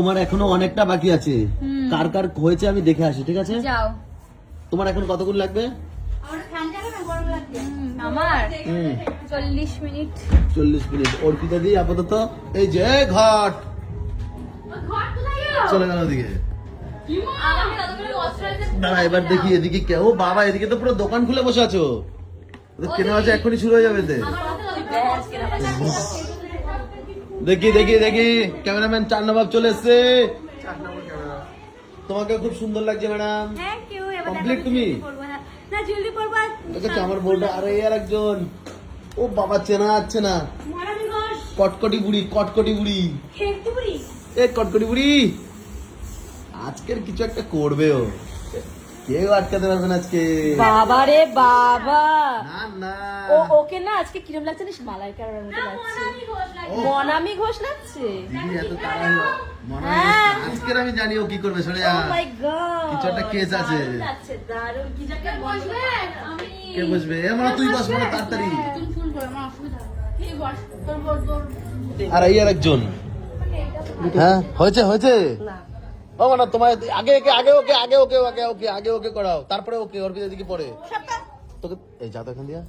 তোমার এখনও অনেকটা বাকি আছে। কার কার হয়েছে আমি দেখে আসি ঠিক আছে? যাও। তোমার এখন কতক্ষণ লাগবে? আমার চল্লিশ মিনিট। চল্লিশ মিনিট। অর্পিতা দি আপাতত এই যে এই ঘট চলে গেল ওদিকে। দাঁড়া এবার দেখি এদিকে কে ও বাবা এদিকে তো পুরো দোকান খুলে বসে আছো। কেনা আছে এখনই শুরু হয়ে যাবে। দেখি দেখি দেখি। ক্যামেরাম্যান চার নবাব চলে এসছে। তোমাকে খুব সুন্দর লাগছে ম্যাডাম। Complete তুমি? দেখেছ আমার বউটা আরে আর একজন। ও বাবা চেনা যাচ্ছে না? কটকটি বুড়ি কটকটি বুড়ি। এ কটকটি বুড়ি। আজকের কিছু একটা করবে ও। কেউ আটকাতে পারবে না আজকে। বাবা রে বাবা। না না। ও ওকে না আজকে কিরম লাগছে জানিস? মালাইকার মতো লাগছে। মনামি ঘোষ লাগছে। হয়। আজকের আমি জানি ও কি করবে সরে যা। মাই গড কিছু একটা case আছে। কি বসবে? আমি কে বসবে? এ মানে তুই বস মানে তাড়াতাড়ি। আর এই আর একজন হ্যাঁ হয়েছে হয়েছে? ও মানে তোমার আগে আগে ওকে আগে ওকে আগে ওকে আগে ওকে করাও। তারপরে ওকে ওর দিকে পরে তোকে এই যা তো এখান দিয়া।